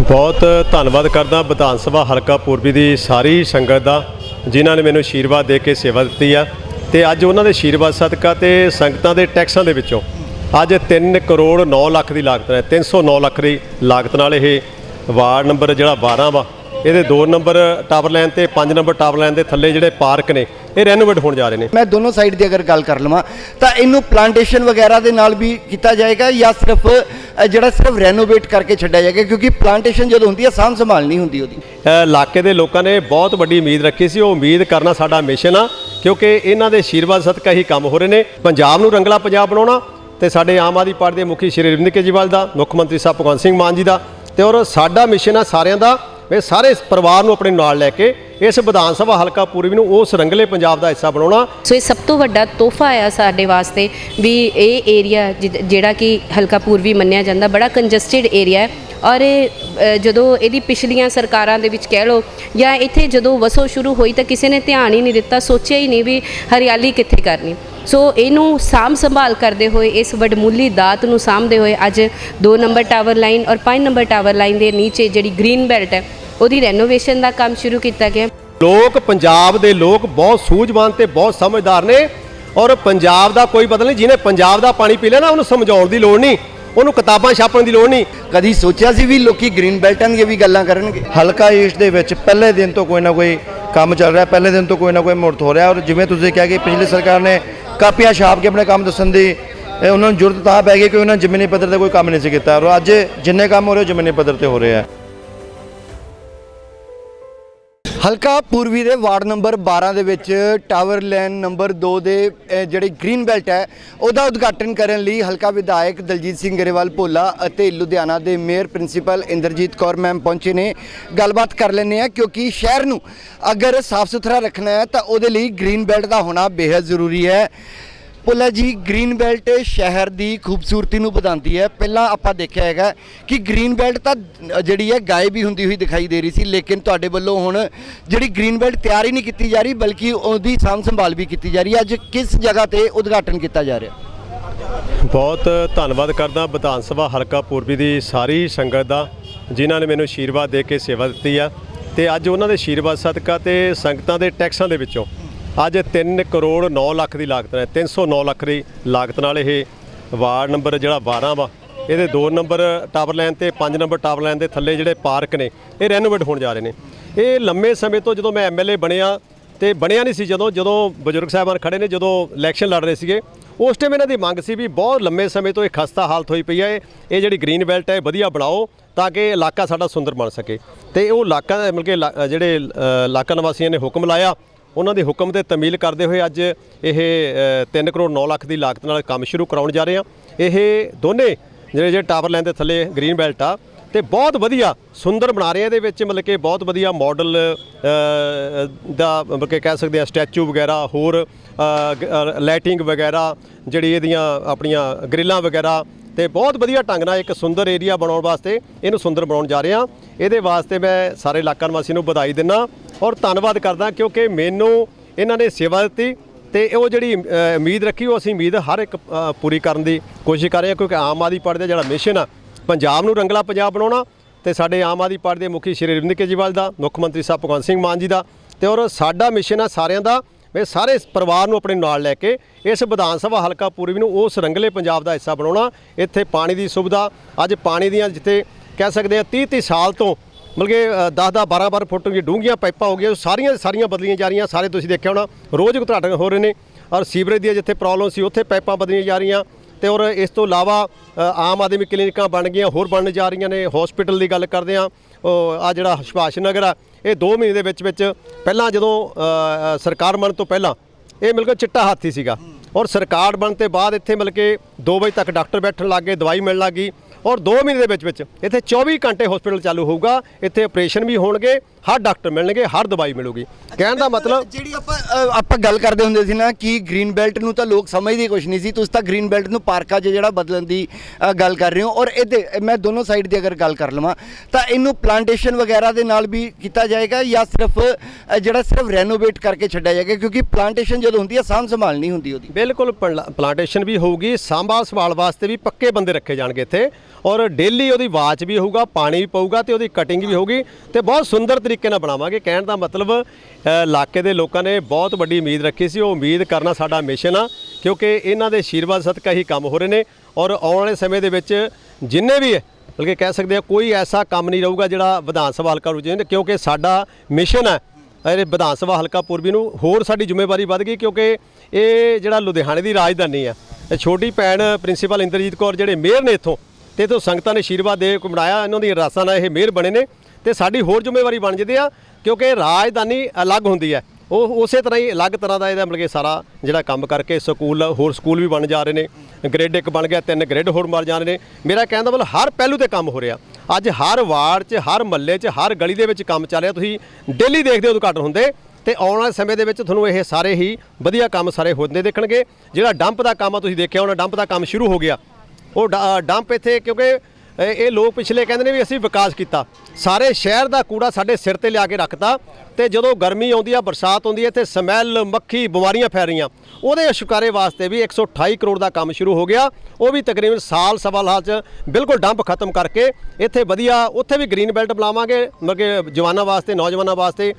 ਬਹੁਤ ਧੰਨਵਾਦ ਕਰਦਾ ਵਿਧਾਨ ਸਭਾ ਹਲਕਾ ਪੂਰਬੀ ਦੀ ਸਾਰੀ ਸੰਗਤ ਦਾ, ਜਿਨ੍ਹਾਂ ਨੇ ਮੈਨੂੰ ਆਸ਼ੀਰਵਾਦ ਦੇ ਕੇ ਸੇਵਾ ਦਿੱਤੀ ਆ। ਤੇ ਅੱਜ ਉਹਨਾਂ ਦੇ ਆਸ਼ੀਰਵਾਦ ਸਦਕਾ ਤੇ ਸੰਗਤਾਂ ਦੇ ਟੈਕਸਾਂ ਦੇ ਵਿੱਚੋਂ ਅੱਜ 3 ਕਰੋੜ 9 ਲੱਖ ਦੀ ਲਾਗਤ ਨਾਲ 309 ਲੱਖ ਦੀ ਲਾਗਤ ਨਾਲ ਇਹ ਵਾਰਡ ਨੰਬਰ ਜਿਹੜਾ 12 ਵਾ ਇਹਦੇ 2 ਨੰਬਰ ਟਾਵਰ ਲਾਈਨ ਤੇ 5 ਨੰਬਰ ਟਾਵਰ ਲਾਈਨ ਦੇ ਥੱਲੇ ਜਿਹੜੇ ਪਾਰਕ ਨੇ ਇਹ ਰੈਨੋਵੇਟ ਹੋਣ ਜਾ ਰਹੇ ਨੇ। ਮੈਂ ਦੋਨੋਂ ਸਾਈਡ ਦੀ ਅਗਰ ਗੱਲ ਕਰ ਲਵਾਂ ਤਾਂ ਇਹਨੂੰ ਪਲਾਂਟੇਸ਼ਨ ਵਗੈਰਾ ਦੇ ਨਾਲ ਵੀ ਕੀਤਾ ਜਾਏਗਾ ਜਾਂ ਸਿਰਫ ਜਿਹੜਾ ਸਿਰਫ ਰੈਨੋਵੇਟ ਕਰਕੇ ਛੱਡਿਆ ਜਾਏਗਾ? ਕਿਉਂਕਿ ਪਲਾਂਟੇਸ਼ਨ ਜਦੋਂ ਹੁੰਦੀ ਹੈ ਸਾਂਭ ਸੰਭਾਲ ਨਹੀਂ ਹੁੰਦੀ ਉਹਦੀ। ਇਲਾਕੇ ਦੇ ਲੋਕਾਂ ਨੇ ਬਹੁਤ ਵੱਡੀ ਉਮੀਦ ਰੱਖੀ ਸੀ। ਉਹ ਉਮੀਦ ਕਰਨਾ ਸਾਡਾ ਮਿਸ਼ਨ ਆ ਕਿਉਂਕਿ ਇਹਨਾਂ ਦੇ ਆਸ਼ੀਰਵਾਦ ਸਦਕਾ ਹੀ ਕੰਮ ਹੋ ਰਹੇ ਨੇ। ਪੰਜਾਬ ਨੂੰ ਰੰਗਲਾ ਪੰਜਾਬ ਬਣਾਉਣਾ ਤੇ ਸਾਡੇ ਆਮ ਆਦਮੀ ਪਾਰਟੀ ਦੇ ਮੁਖੀ ਸ਼੍ਰੀ ਅਰਵਿੰਦ ਕੇਜਰੀਵਾਲ ਦਾ ਮੁੱਖ ਮੰਤਰੀ ਸਾਹਿਬ ਭਗਵੰਤ ਸਿੰਘ ਮਾਨ ਜੀ ਦਾ। ਤੇ ਔਰ ਸਾਡਾ ਮਿਸ਼ਨ ਆ ਸਾਰਿਆਂ ਦਾ ਮੈਂ ਸਾਰੇ ਪਰਿਵਾਰ ਨੂੰ ਆਪਣੇ ਨਾਲ ਲੈ ਕੇ ਇਸ ਵਿਧਾਨ ਸਭਾ ਹਲਕਾ ਪੂਰਬੀ ਨੂੰ ਉਸ ਰੰਗਲੇ ਪੰਜਾਬ ਦਾ ਹਿੱਸਾ ਬਣਾਉਣਾ। ਸੋ ਇਹ ਸਭ ਤੋਂ ਵੱਡਾ ਤੋਹਫਾ ਆ ਸਾਡੇ ਵਾਸਤੇ ਵੀ ਇਹ ਏਰੀਆ ਜਿਹੜਾ ਕਿ ਹਲਕਾ ਪੂਰਬੀ ਮੰਨਿਆ ਜਾਂਦਾ, ਬੜਾ ਕੰਜਸਟਿਡ ਏਰੀਆ ਹੈ। ਔਰ ਇਹ ਜਦੋਂ ਇਹਦੀ ਪਿਛਲੀਆਂ ਸਰਕਾਰਾਂ ਦੇ ਵਿੱਚ ਕਹਿ ਲਓ ਜਾਂ ਇੱਥੇ ਜਦੋਂ ਵਸੋ ਸ਼ੁਰੂ ਹੋਈ ਤਾਂ ਕਿਸੇ ਨੇ ਧਿਆਨ ਹੀ ਨਹੀਂ ਦਿੱਤਾ, ਸੋਚਿਆ ਹੀ ਨਹੀਂ ਵੀ ਹਰਿਆਲੀ ਕਿੱਥੇ ਕਰਨੀ। ਸੋ ਇਹਨੂੰ ਸਾਂਭ ਸੰਭਾਲ ਕਰਦੇ ਹੋਏ ਇਸ ਵਡਮੁੱਲੀ ਦਾਤ ਨੂੰ ਸਾਂਭਦੇ ਹੋਏ ਅੱਜ 2 ਨੰਬਰ ਟਾਵਰ ਲਾਈਨ ਔਰ 5 ਨੰਬਰ ਟਾਵਰ ਲਾਈਨ ਦੇ ਨੀਚੇ ਜਿਹੜੀ ਗ੍ਰੀਨ ਬੈਲਟ ਹੈ ਉਹਦੀ ਰੈਨੋਵੇਸ਼ਨ ਦਾ ਕੰਮ ਸ਼ੁਰੂ ਕੀਤਾ ਗਿਆ। ਲੋਕ ਪੰਜਾਬ ਦੇ ਲੋਕ ਬਹੁਤ ਸੂਝਵਾਨ ਤੇ ਬਹੁਤ ਸਮਝਦਾਰ ਨੇ ਔਰ ਪੰਜਾਬ ਦਾ ਕੋਈ ਪਤਾ ਨਹੀਂ ਜਿਹਨੇ ਪੰਜਾਬ ਦਾ ਪਾਣੀ ਪੀ ਲਿਆ ਨਾ ਉਹਨੂੰ ਸਮਝਾਉਣ ਦੀ ਲੋੜ ਨਹੀਂ ਉਹਨੂੰ ਕਿਤਾਬਾਂ ਛਾਪਣ ਦੀ ਲੋੜ ਨਹੀਂ। ਕਦੀ ਸੋਚਿਆ ਸੀ ਵੀ ਲੋਕੀ ਗ੍ਰੀਨ ਬੈਲਟਾਂ ਦੀਆਂ ਵੀ ਗੱਲਾਂ ਕਰਨਗੇ? ਹਲਕਾ ਈਸਟ ਦੇ ਵਿੱਚ ਪਹਿਲੇ ਦਿਨ ਤੋਂ ਕੋਈ ਨਾ ਕੋਈ ਕੰਮ ਚੱਲ ਰਿਹਾ ਪਹਿਲੇ ਦਿਨ ਤੋਂ ਕੋਈ ਨਾ ਕੋਈ ਮੁਹੂਰਤ ਹੋ ਰਿਹਾ ਔਰ ਜਿਵੇਂ ਤੁਸੀਂ ਕਿਹਾ ਕਿ ਪਿਛਲੀ ਸਰਕਾਰ ਨੇ ਕਾਪੀਆਂ ਛਾਪ ਕੇ ਆਪਣੇ ਕੰਮ ਦੱਸਣ ਦੀ, ਇਹ ਉਹਨਾਂ ਨੂੰ ਜ਼ਰੂਰਤ ਤਾਂ ਪੈ ਗਈ ਕਿ ਉਹਨਾਂ ਜ਼ਮੀਨੀ ਪੱਧਰ ਤੇ ਕੋਈ ਕੰਮ ਨਹੀਂ ਸੀ ਕੀਤਾ। ਔਰ ਅੱਜ ਜਿੰਨੇ ਕੰਮ ਹੋ ਰਹੇ ਜ਼ਮੀਨੀ ਪੱਧਰ ਤੇ ਹੋ ਰਹੇ ਆ। ਹਲਕਾ ਪੂਰਬੀ ਦੇ ਵਾਰਡ ਨੰਬਰ 12 ਦੇ ਵਿੱਚ ਟਾਵਰ ਲਾਈਨ ਨੰਬਰ 2 ਦੇ ਜਿਹੜੇ ਜਿਹੜੀ ਗ੍ਰੀਨ ਬੈਲਟ ਹੈ, ਉਹਦਾ ਉਦਘਾਟਨ ਕਰਨ ਲਈ ਹਲਕਾ ਵਿਧਾਇਕ ਦਲਜੀਤ ਸਿੰਘ ਗਰੇਵਾਲ ਭੋਲਾ ਅਤੇ ਲੁਧਿਆਣਾ ਦੇ mayor principal Inderjit Kaur ma'am ਪਹੁੰਚੇ ਨੇ। ਗੱਲਬਾਤ ਕਰ ਲੈਂਦੇ ਆ ਕਿਉਂਕਿ ਸ਼ਹਿਰ ਨੂੰ ਅਗਰ ਸਾਫ਼ ਸੁਥਰਾ ਰੱਖਣਾ ਹੈ ਤਾਂ ਉਹਦੇ ਲਈ ਗ੍ਰੀਨ ਬੈਲਟ ਦਾ ਹੋਣਾ ਬੇहद ਜ਼ਰੂਰੀ ਹੈ। ਭੋਲਾ ਜੀ ਗ੍ਰੀਨ ਬੈਲਟ ਸ਼ਹਿਰ ਦੀ ਖੂਬਸੂਰਤੀ ਨੂੰ ਵਧਾਉਂਦੀ ਹੈ। ਪਹਿਲਾਂ ਆਪਾਂ ਦੇਖਿਆ ਹੈਗਾ ਕਿ ਗ੍ਰੀਨ ਬੈਲਟ ਤਾਂ ਜਿਹੜੀ ਹੈ, ਗਾਇਬ ਹੀ ਹੁੰਦੀ ਹੋਈ ਦਿਖਾਈ ਦੇ ਰਹੀ ਸੀ, ਲੇਕਿਨ ਤੁਹਾਡੇ ਵੱਲੋਂ ਹੁਣ ਜਿਹੜੀ ਗ੍ਰੀਨ ਬੈਲਟ ਤਿਆਰ ਹੀ ਨਹੀਂ ਕੀਤੀ ਜਾ ਰਹੀ, ਬਲਕਿ ਉਹਦੀ ਸਾਂਭ ਸੰਭਾਲ ਵੀ ਕੀਤੀ ਜਾ ਰਹੀ ਹੈ। ਅੱਜ ਕਿਸ ਜਗ੍ਹਾ ਤੇ ਉਦਘਾਟਨ ਕੀਤਾ ਜਾ ਰਿਹਾ? ਬਹੁਤ ਧੰਨਵਾਦ ਕਰਦਾ ਵਿਧਾਨ ਸਭਾ ਹਲਕਾ ਪੂਰਬੀ ਦੀ ਸਾਰੀ ਸੰਗਤ ਦਾ, ਜਿਨ੍ਹਾਂ ਨੇ ਮੈਨੂੰ ਆਸ਼ੀਰਵਾਦ ਦੇ ਕੇ ਸੇਵਾ ਦਿੱਤੀ ਆ। ਤੇ ਅੱਜ ਉਹਨਾਂ ਦੇ ਆਸ਼ੀਰਵਾਦ ਸਦਕਾ ਤੇ ਸੰਗਤਾਂ ਦੇ ਟੈਕਸਾਂ ਦੇ ਵਿੱਚੋਂ ਅੱਜ 3 ਕਰੋੜ 9 ਲੱਖ ਦੀ ਲਾਗਤ ਨਾਲ 309 ਲੱਖ ਦੀ ਲਾਗਤ ਨਾਲ ਇਹ ਵਾਰਡ ਨੰਬਰ ਜਿਹੜਾ 12 ਵਾ, ਇਹਦੇ 2 ਨੰਬਰ ਟਾਵਰ ਲਾਈਨ ਤੇ 5 ਨੰਬਰ ਟਾਵਰ ਲਾਈਨ ਦੇ ਥੱਲੇ ਜਿਹੜੇ ਪਾਰਕ ਨੇ, ਇਹ ਰੈਨੋਵੇਟ ਹੋਣ ਜਾ ਰਹੇ ਨੇ। ਇਹ ਲੰਮੇ ਸਮੇਂ ਤੋਂ ਜਦੋਂ ਮੈਂ ਐਮਐਲਏ ਬਣਿਆ ਤੇ ਬਣਿਆ ਨਹੀਂ ਸੀ ਜਦੋਂ ਜਦੋਂ ਬਜ਼ੁਰਗ ਸਾਹਿਬਾਨ ਖੜੇ ਨੇ, ਜਦੋਂ ਇਲੈਕਸ਼ਨ ਲੜ ਰਹੇ ਸੀਗੇ, ਉਸ ਟਾਈਮ ਇਹਨਾਂ ਦੀ ਮੰਗ ਸੀ ਵੀ ਬਹੁਤ ਲੰਮੇ ਸਮੇਂ ਤੋਂ ਇਹ ਖਸਤਾ ਹਾਲਤ ਹੋਈ ਪਈ ਹੈ, ਇਹ- ਜਿਹੜੀ ਗ੍ਰੀਨ ਬੈਲਟ ਹੈ, ਵਧੀਆ ਬਣਾਓ ਤਾਂ ਕਿ ਇਲਾਕਾ ਸਾਡਾ ਸੁੰਦਰ ਬਣ ਸਕੇ। ਤੇ ਉਹ ਇਲਾਕਾ, ਮਤਲਬ ਕਿ ਇਲਾ- ਜਿਹੜੇ ਇਲਾਕਾ ਨਿਵਾਸੀਆਂ ਨੇ ਹੁਕਮ ਲਾਇਆ ਉਹਨਾਂ ਦੇ ਹੁਕਮ ਤੇ ਤਮੀਲ ਕਰਦੇ ਹੋਏ ਅੱਜ ਇਹ 3 ਕਰੋੜ 9 ਲੱਖ ਦੀ ਲਾਗਤ ਨਾਲ ਕੰਮ ਸ਼ੁਰੂ ਕਰਾਉਣ ਜਾ ਰਹੇ ਆ ਇਹ ਦੋਨੇ ਜਿਹੜੇ ਜਿਹੜੇ ਟਾਵਰ ਲਾਈਨ ਦੇ ਥੱਲੇ ਗ੍ਰੀਨ ਬੈਲਟ ਆ ਤੇ ਬਹੁਤ ਵਧੀਆ ਸੁੰਦਰ ਬਣਾ ਰਹੇ ਆ। ਇਹਦੇ ਵਿੱਚ ਮਤਲਬ ਕਿ ਬਹੁਤ ਵਧੀਆ ਮਾਡਲ ਦਾ ਮਤਲਬ ਕਿ ਕਹਿ ਸਕਦੇ ਆ, ਸਟੈਚੂ ਵਗੈਰਾ, ਹੋਰ ਲਾਈਟਿੰਗ ਵਗੈਰਾ, ਜਿਹੜੀ ਇਹਦੀਆਂ ਆਪਣੀਆਂ ਗ੍ਰਿਲਾਂ ਵਗੈਰਾ ਤੇ ਬਹੁਤ ਵਧੀਆ ਢੰਗ ਨਾਲ ਇੱਕ ਸੁੰਦਰ ਏਰੀਆ ਬਣਾਉਣ ਵਾਸਤੇ ਇਹਨੂੰ ਸੁੰਦਰ ਬਣਾਉਣ ਜਾ ਰਹੇ ਆ ਇਹਦੇ ਵਾਸਤੇ ਮੈਂ ਸਾਰੇ ਇਲਾਕਾ ਨਿਵਾਸੀ ਨੂੰ ਵਧਾਈ ਦਿੰਦਾ ਔਰ ਧੰਨਵਾਦ ਕਰਦਾ ਕਿਉਂਕਿ ਮੈਨੂੰ ਇਹਨਾਂ ਨੇ ਸੇਵਾ ਦਿੱਤੀ ਤੇ ਉਹ ਜਿਹੜੀ ਉਮੀਦ ਰੱਖੀ, ਉਹ ਅਸੀਂ ਉਮੀਦ ਹਰ ਇੱਕ ਪੂਰੀ ਕਰਨ ਦੀ ਕੋਸ਼ਿਸ਼ ਕਰ ਰਹੇ ਹਾਂ ਕਿਉਂਕਿ ਆਮ ਆਦਮੀ ਪਾਰਟੀ ਦਾ ਜਿਹੜਾ ਮਿਸ਼ਨ ਆ, ਪੰਜਾਬ ਨੂੰ ਰੰਗਲਾ ਪੰਜਾਬ ਬਣਾਉਣਾ ਤੇ ਸਾਡੇ ਆਮ ਆਦਮੀ ਪਾਰਟੀ ਦੇ ਮੁਖੀ ਸ਼੍ਰੀ ਅਰਵਿੰਦ ਕੇਜਰੀਵਾਲ ਦਾ, ਮੁੱਖ ਮੰਤਰੀ ਸਾਹਿਬ ਭਗਵੰਤ ਸਿੰਘ ਮਾਨ ਜੀ ਦਾ ਤੇ ਔਰ ਸਾਡਾ ਮਿਸ਼ਨ ਆ ਸਾਰਿਆਂ ਦਾ ਮੈਂ ਸਾਰੇ ਪਰਿਵਾਰ ਨੂੰ ਆਪਣੇ ਨਾਲ ਲੈ ਕੇ ਇਸ ਵਿਧਾਨ ਸਭਾ ਹਲਕਾ ਪੂਰਬੀ ਨੂੰ ਉਸ ਰੰਗਲੇ ਪੰਜਾਬ ਦਾ ਹਿੱਸਾ ਬਣਾਉਣਾ, ਇੱਥੇ ਪਾਣੀ ਦੀ ਸੁਵਿਧਾ, ਅੱਜ ਪਾਣੀ ਦੀਆਂ ਜਿੱਥੇ ਕਹਿ ਸਕਦੇ ਆ 30 30 ਸਾਲ ਤੋਂ ਮਤਲਬ ਕਿ 10 10 12 12 ਫੁੱਟ ਦੀਆਂ ਡੂੰਘੀਆਂ ਪਾਈਪਾਂ ਹੋ ਗਈਆਂ ਉਹ ਸਾਰੀਆਂ ਸਾਰੀਆਂ ਬਦਲੀਆਂ ਜਾ ਰਹੀਆਂ। ਸਾਰੇ ਤੁਸੀਂ ਦੇਖਿਆ ਹੋਣਾ, ਰੋਜ਼ ਉਦਘਾਟਨ ਹੋ ਰਹੇ ਨੇ ਔਰ ਸੀਵਰੇਜ ਦੀਆਂ ਜਿੱਥੇ ਪ੍ਰੋਬਲਮ ਸੀ, ਉੱਥੇ ਪਾਈਪਾਂ ਬਦਲੀਆਂ ਜਾ ਰਹੀਆਂ। ਤੇ ਔਰ ਇਸ ਤੋਂ ਇਲਾਵਾ ਆਮ ਆਦਮੀ ਕਲੀਨਿਕਾਂ ਬਣ ਗਈਆਂ, ਹੋਰ ਬਣਨ ਜਾ ਰਹੀਆਂ ਨੇ। ਹਸਪੀਟਲ ਦੀ ਗੱਲ ਕਰਦੇ ਆ ਆ ਜਿਹੜਾ ਸੁਭਾਸ਼ ਨਗਰ ਆ, ਇਹ 2 ਮਹੀਨੇ ਦੇ ਵਿੱਚ ਵਿੱਚ ਪਹਿਲਾਂ ਜਦੋਂ ਸਰਕਾਰ ਬਣਨ ਤੋਂ ਪਹਿਲਾਂ ਇਹ ਮਿਲ ਕੇ ਚਿੱਟਾ ਹਾਥੀ ਸੀਗਾ। ਔਰ ਸਰਕਾਰ ਬਣਨ ਤੇ ਬਾਅਦ ਇੱਥੇ ਮਿਲ ਕੇ 2 ਵਜੇ ਤੱਕ ਡਾਕਟਰ ਬੈਠਣ ਲੱਗ ਗਏ, ਦਵਾਈ ਮਿਲਣ ਲੱਗ ਗਈ। ਔਰ 2 ਮਹੀਨੇ ਦੇ ਵਿੱਚ ਵਿੱਚ ਇੱਥੇ 24 ਘੰਟੇ ਹਸਪੀਟਲ ਚਾਲੂ ਹੋਊਗਾ। ਇੱਥੇ ਆਪਰੇਸ਼ਨ ਵੀ ਹੋਣਗੇ ਹਰ ਡਾਕਟਰ ਮਿਲਣਗੇ ਹਰ ਦਵਾਈ ਮਿਲੂਗੀ। ਕਹਿਣ ਦਾ ਮਤਲਬ ਜਿਹੜੀ ਆਪਾਂ ਅ, ਆਪਾਂ ਗੱਲ ਕਰਦੇ ਹੁੰਦੇ ਸੀ ਨਾ ਕਿ ਗ੍ਰੀਨ ਬੈਲਟ ਨੂੰ ਤਾਂ ਲੋਕ ਸਮਝਦੇ ਕੁਝ ਨਹੀਂ ਸੀ ਤੁਸੀਂ ਤਾਂ ਗ੍ਰੀਨ ਬੈਲਟ ਨੂੰ ਪਾਰਕਾਂ 'ਚ ਜਿਹੜਾ ਬਦਲਣ ਦੀ ਅ, ਗੱਲ ਕਰ ਰਹੇ ਹੋ। ਔਰ ਇਹਦੇ ਮੈਂ ਦੋਨੋਂ ਸਾਈਡ ਦੀ ਅਗਰ ਗੱਲ ਕਰ ਲਵਾਂ ਤਾਂ ਇਹਨੂੰ ਪਲਾਂਟੇਸ਼ਨ ਵਗੈਰਾ ਦੇ ਨਾਲ ਵੀ ਕੀਤਾ ਜਾਏਗਾ ਜਾਂ ਸਿਰਫ ਅ, ਜਿਹੜਾ ਸਿਰਫ ਰੈਨੋਵੇਟ ਕਰਕੇ ਛੱਡਿਆ ਜਾਏਗਾ? ਕਿਉਂਕਿ ਪਲਾਂਟੇਸ਼ਨ ਜਦੋਂ ਹੁੰਦੀ ਹੈ ਸਾਂਭ ਸੰਭਾਲ ਨਹੀਂ ਹੁੰਦੀ ਉਹਦੀ। ਬਿਲਕੁਲ ਪਲਾਂਟੇਸ਼ਨ ਵੀ ਹੋਊਗੀ ਸਾਂਭਾ ਸੰਭਾਲ ਵਾਸਤੇ ਵੀ ਪੱਕੇ ਬੰਦੇ ਰੱਖੇ ਜਾਣਗੇ ਇੱਥੇ। ਔਰ ਡੇਲੀ ਉਹਦੀ ਵਾਚ ਵੀ ਹੋਊਗਾ ਪਾਣੀ ਵੀ ਪਊਗਾ ਤੇ ਉਹਦੀ ਕਟਿੰਗ ਵੀ ਹੋਊਗੀ ਤੇ ਬਹੁਤ ਸੁੰਦਰ ਤਰੀਕੇ ਤਰੀਕੇ ਨਾਲ ਬਣਾਵਾਂਗੇ। ਕਹਿਣ ਦਾ ਮਤਲਬ ਇਲਾਕੇ ਦੇ ਲੋਕਾਂ ਨੇ ਬਹੁਤ ਵੱਡੀ ਉਮੀਦ ਰੱਖੀ ਸੀ। ਉਹ ਉਮੀਦ ਕਰਨਾ ਸਾਡਾ ਮਿਸ਼ਨ ਆ, ਕਿਉਂਕਿ ਇਹਨਾਂ ਦੇ ਆਸ਼ੀਰਵਾਦ ਸਦਕਾ ਹੀ ਕੰਮ ਹੋ ਰਹੇ ਨੇ। ਔਰ ਆਉਣ ਵਾਲੇ ਸਮੇਂ ਦੇ ਵਿੱਚ ਜਿੰਨੇ ਵੀ ਹੈ ਬਲਕਿ ਕਹਿ ਸਕਦੇ ਆ, ਕੋਈ ਐਸਾ ਕੰਮ ਨਹੀਂ ਰਹੂਗਾ ਜਿਹੜਾ ਵਿਧਾਨ ਸਭਾ ਹਲਕਾ ਰੁਝੇ ਕਿਉਂਕਿ ਸਾਡਾ ਮਿਸ਼ਨ ਹੈ ਇਹ ਵਿਧਾਨ ਸਭਾ ਹਲਕਾ ਪੂਰਬੀ ਨੂੰ ਹੋਰ ਸਾਡੀ ਜ਼ਿੰਮੇਵਾਰੀ ਵੱਧ ਗਈ, ਕਿਉਂਕਿ ਇਹ ਜਿਹੜਾ ਲੁਧਿਆਣੇ ਦੀ ਰਾਜਧਾਨੀ ਆ, ਇਹ ਛੋਟੀ ਭੈਣ ਪ੍ਰਿੰਸੀਪਲ ਇੰਦਰਜੀਤ ਕੌਰ ਜਿਹੜੇ ਮੇਅਰ ਨੇ ਇੱਥੋਂ, ਤੇ ਤੋਂ ਸੰਗਤਾਂ ਨੇ ਆਸ਼ੀਰਵਾਦ ਦੇ ਕੇ ਬਣਾਇਆ, ਇਹਨਾਂ ਦੀ ਰਾਸਾਂ ਨਾਲ ਇਹ ਮੇਅਰ ਬਣੇ ਨੇ। ਤੇ ਸਾਡੀ ਹੋਰ ਜ਼ਿੰਮੇਵਾਰੀ ਬਣ ਜਾਂਦੀ ਆ, ਕਿਉਂਕਿ ਰਾਜਧਾਨੀ ਅਲੱਗ ਹੁੰਦੀ ਹੈ ਉਹ ਉਸੇ ਤਰ੍ਹਾਂ ਹੀ ਅਲੱਗ ਤਰ੍ਹਾਂ ਦਾ ਇਹਦਾ ਮਤਲਬ ਕਿ ਸਾਰਾ ਜਿਹੜਾ ਕੰਮ ਕਰਕੇ ਸਕੂਲ, ਹੋਰ ਸਕੂਲ ਵੀ ਬਣ ਜਾ ਰਹੇ ਨੇ। ਗ੍ਰਿਡ ਇੱਕ ਬਣ ਗਿਆ, ਤਿੰਨ ਗ੍ਰਿਡ ਹੋਰ ਮਰ ਜਾ ਰਹੇ ਨੇ। ਮੇਰਾ ਕਹਿਣ ਦਾ ਮਤਲਬ ਹਰ ਪਹਿਲੂ ਤੇ ਕੰਮ ਹੋ ਰਿਹਾ। ਅੱਜ ਹਰ ਵਾਰਡ 'ਚ, ਹਰ ਮਹੱਲੇ 'ਚ, ਹਰ ਗਲੀ ਦੇ ਵਿੱਚ ਕੰਮ ਚੱਲ ਰਿਹਾ। ਤੁਸੀਂ ਡੇਲੀ ਦੇਖਦੇ ਹੋ ਉਦਘਾਟਨ ਹੁੰਦੇ ਤੇ ਆਉਣ ਵਾਲੇ ਸਮੇਂ ਦੇ ਵਿੱਚ ਤੁਹਾਨੂੰ ਇਹ ਸਾਰੇ ਹੀ ਵਧੀਆ ਕੰਮ ਸਾਰੇ ਹੁੰਦੇ ਦੇਖਣਗੇ। ਜਿਹੜਾ ਡੰਪ ਦਾ ਕੰਮ ਆ, ਤੁਸੀਂ ਦੇਖਿਆ ਹੋਣਾ, ਡੰਪ ਦਾ ਕੰਮ ਸ਼ੁਰੂ ਹੋ ਗਿਆ। ਉਹ ਡੰਪ ਇੱਥੇ ਕਿਉਂਕਿ ਇਹ ਲੋਕ ਪਿਛਲੇ ਕਹਿੰਦੇ ਨੇ ਵੀ ਅਸੀਂ ਵਿਕਾਸ ਕੀਤਾ। ਸਾਰੇ ਸ਼ਹਿਰ ਦਾ ਕੂੜਾ ਸਾਡੇ ਸਿਰ ਤੇ ਲਿਆ ਕੇ ਰੱਖਤਾ ਤੇ ਜਦੋਂ ਗਰਮੀ ਆਉਂਦੀ ਆ, ਬਰਸਾਤ ਆਉਂਦੀ ਹੈ ਇੱਥੇ ਸਮੈਲ, ਮੱਖੀ, ਬਿਮਾਰੀਆਂ ਫੈਲ ਰਹੀਆਂ। ਉਹਦੇ ਛੁਟਕਾਰੇ ਵਾਸਤੇ ਵੀ 128 ਕਰੋੜ ਦਾ ਕੰਮ ਸ਼ੁਰੂ ਹੋ ਗਿਆ। ਉਹ ਵੀ ਤਕਰੀਬਨ ਸਾਲ ਸਵਾ ਲਾਲ ਚ ਬਿਲਕੁਲ ਡੰਪ ਖਤਮ ਕਰਕੇ ਇੱਥੇ ਵਧੀਆ ਉੱਥੇ ਵੀ ਗ੍ਰੀਨ ਬੈਲਟ ਬਣਾਵਾਂਗੇ, ਮਤਲਬ ਕਿ ਜਵਾਨਾਂ ਵਾਸਤੇ, ਨੌਜਵਾਨਾਂ ਵਾਸਤੇ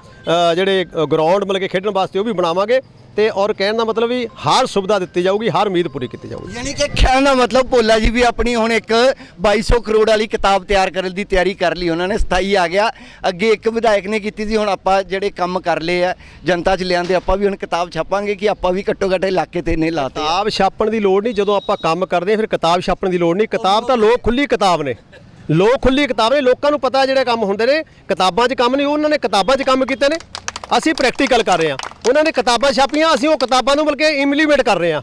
ਜਿਹੜੇ ਗਰਾਊਂਡ ਮਤਲਬ ਕਿ ਖੇਡਣ ਵਾਸਤੇ ਉਹ ਵੀ ਬਣਾਵਾਂਗੇ। ਤੇ ਔਰ ਕਹਿਣ ਦਾ ਮਤਲਬ ਵੀ ਹਰ ਸੁਵਿਧਾ ਦਿੱਤੀ ਜਾਊਗੀ ਹਰ ਉਮੀਦ ਪੂਰੀ ਕੀਤੀ ਜਾਊਗੀ। ਯਾਨੀ ਕਿ ਕਹਿਣ ਦਾ ਮਤਲਬ ਭੋਲਾ ਜੀ ਵੀ ਆਪਣੀ ਹੁਣ ਇੱਕ 2200 ਕਰੋੜ ਵਾਲੀ ਕਿਤਾਬ ਤਿਆਰ ਕਰਨ ਦੀ ਤਿਆਰੀ ਕਰ ਲਈ ਉਹਨਾਂ ਨੇ 27 ਆ ਗਿਆ। ਅੱਗੇ ਇੱਕ ਵਿਧਾਇਕ ਨੇ ਕੀਤੀ ਸੀ ਹੁਣ ਆਪਾਂ ਜਿਹੜੇ ਕੰਮ ਕਰ ਲਏ ਆ ਜਨਤਾ 'ਚ ਲਿਆਂਦੇ ਆਪਾਂ ਵੀ ਹੁਣ ਕਿਤਾਬ ਛਾਪਾਂਗੇ ਕਿ ਆਪਾਂ ਵੀ ਘੱਟੋ ਘੱਟ ਇਲਾਕੇ ਤੇ ਨੇ ਲਾਤੇ। ਕਿਤਾਬ ਛਾਪਣ ਦੀ ਲੋੜ ਨਹੀਂ ਜਦੋਂ ਆਪਾਂ ਕੰਮ ਕਰਦੇ ਫਿਰ ਕਿਤਾਬ ਛਾਪਣ ਦੀ ਲੋੜ ਨਹੀਂ। ਕਿਤਾਬ ਤਾਂ ਲੋਕ ਖੁੱਲੀ ਕਿਤਾਬ ਨੇ। ਲੋਕ ਖੁੱਲੀ ਕਿਤਾਬ ਨੇ ਲੋਕਾਂ ਨੂੰ ਪਤਾ ਜਿਹੜੇ ਕੰਮ ਹੁੰਦੇ ਨੇ ਕਿਤਾਬਾਂ 'ਚ ਕੰਮ ਨਹੀਂ ਉਹਨਾਂ ਨੇ ਕਿਤਾਬਾਂ 'ਚ ਕੰਮ ਕੀਤੇ ਨੇ। ਅਸੀਂ ਪ੍ਰੈਕਟੀਕਲ ਕਰ ਰਹੇ ਹਾਂ। ਉਹਨਾਂ ਨੇ ਕਿਤਾਬਾਂ ਛਾਪੀਆਂ, ਅਸੀਂ ਉਹ ਕਿਤਾਬਾਂ ਨੂੰ ਬਲਕਿ ਇੰਪਲੀਮੈਂਟ ਕਰ ਰਹੇ ਹਾਂ।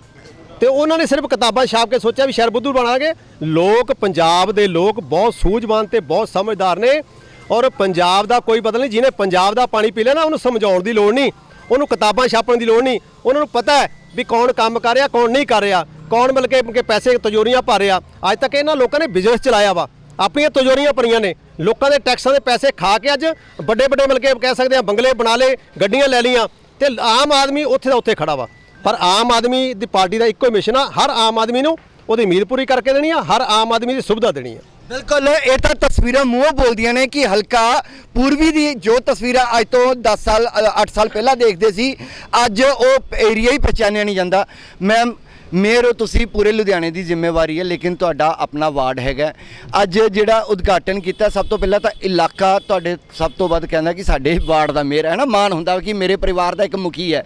ਤੇ ਉਹਨਾਂ ਨੇ ਸਿਰਫ ਕਿਤਾਬਾਂ ਛਾਪ ਕੇ ਸੋਚਿਆ ਵੀ ਸ਼ਹਿਰ ਬੁੱਧੂ ਬਣਾਵਾਂਗੇ ਲੋਕ ਪੰਜਾਬ ਦੇ ਲੋਕ ਬਹੁਤ ਸੂਝਵਾਨ ਤੇ ਬਹੁਤ ਸਮਝਦਾਰ ਨੇ ਔਰ ਪੰਜਾਬ ਦਾ ਕੋਈ ਬਦਲ ਨਹੀਂ, ਜਿਹਨੇ ਪੰਜਾਬ ਦਾ ਪਾਣੀ ਪੀ ਲਿਆ ਨਾ, ਉਹਨੂੰ ਸਮਝਾਉਣ ਦੀ ਲੋੜ ਨਹੀਂ। ਉਹਨੂੰ ਕਿਤਾਬਾਂ ਛਾਪਣ ਦੀ ਲੋੜ ਨਹੀਂ। ਉਹਨਾਂ ਨੂੰ ਪਤਾ ਹੈ ਵੀ ਕੌਣ ਕੰਮ ਕਰ ਰਿਹਾ, ਕੌਣ ਨਹੀਂ ਕਰ ਰਿਹਾ। ਕੌਣ ਮਿਲ ਕੇ ਕਿ ਪੈਸੇ ਤਜੋਰੀਆਂ ਭਰ ਰਿਹਾ। ਅੱਜ ਤੱਕ ਇਹਨਾਂ ਲੋਕਾਂ ਨੇ ਬਿਜ਼ਨਸ ਚਲਾਇਆ ਵਾ। ਆਪਣੀਆਂ ਤਜੋਰੀਆਂ ਭਰੀਆਂ ਨੇ। ਲੋਕਾਂ ਦੇ ਟੈਕਸਾਂ ਦੇ ਪੈਸੇ ਖਾ ਕੇ ਅੱਜ ਵੱਡੇ ਵੱਡੇ ਮਿਲ ਕੇ ਕਹਿ ਸਕਦੇ ਆ, ਬੰਗਲੇ ਬਣਾ ਲਏ ਗੱਡੀਆਂ ਲੈ ਲਈਆਂ ਤੇ ਆਮ ਆਦਮੀ ਉੱਥੇ ਦਾ ਉੱਥੇ ਖੜਾ ਵਾ। ਪਰ ਆਮ ਆਦਮੀ ਦੀ ਪਾਰਟੀ ਦਾ ਇੱਕੋ ਹੀ ਮਿਸ਼ਨ ਆ, ਹਰ ਆਮ ਆਦਮੀ ਨੂੰ ਉਹਦੀ ਉਮੀਦ ਪੂਰੀ ਕਰਕੇ ਦੇਣੀ ਆ, ਹਰ ਆਮ ਆਦਮੀ ਦੀ ਸੁਵਿਧਾ ਦੇਣੀ ਆ। ਬਿਲਕੁਲ, ਇਹ ਤਾਂ ਤਸਵੀਰਾਂ ਮੂੰਹੋਂ ਬੋਲਦੀਆਂ ਨੇ ਕਿ ਹਲਕਾ ਪੂਰਬੀ ਦੀ ਜੋ ਤਸਵੀਰਾਂ ਅੱਜ ਤੋਂ 10 ਸਾਲ 8 ਸਾਲ ਪਹਿਲਾਂ ਦੇਖਦੇ ਸੀ, ਅੱਜ ਉਹ ਏਰੀਆ ਹੀ ਪਛਾਣਿਆ ਨਹੀਂ ਜਾਂਦਾ। ਮੈਮ ਮੇਅਰ ਹੋ ਤੁਸੀਂ ਪੂਰੇ ਲੁਧਿਆਣੇ ਦੀ ਜ਼ਿੰਮੇਵਾਰੀ ਹੈ, ਲੇਕਿਨ ਤੁਹਾਡਾ ਆਪਣਾ ਵਾਰਡ ਹੈਗਾ ਅੱਜ ਜਿਹੜਾ ਉਦਘਾਟਨ ਕੀਤਾ, ਸਭ ਤੋਂ ਪਹਿਲਾਂ ਤਾਂ ਇਲਾਕਾ ਤੁਹਾਡੇ ਸਭ ਤੋਂ ਵੱਧ ਕਹਿੰਦਾ ਕਿ ਸਾਡੇ ਵਾਰਡ ਦਾ ਮੇਅਰ ਹੈ ਨਾ, ਮਾਣ ਹੁੰਦਾ ਕਿ ਮੇਰੇ ਪਰਿਵਾਰ ਦਾ ਇੱਕ ਮੁਖੀ ਹੈ।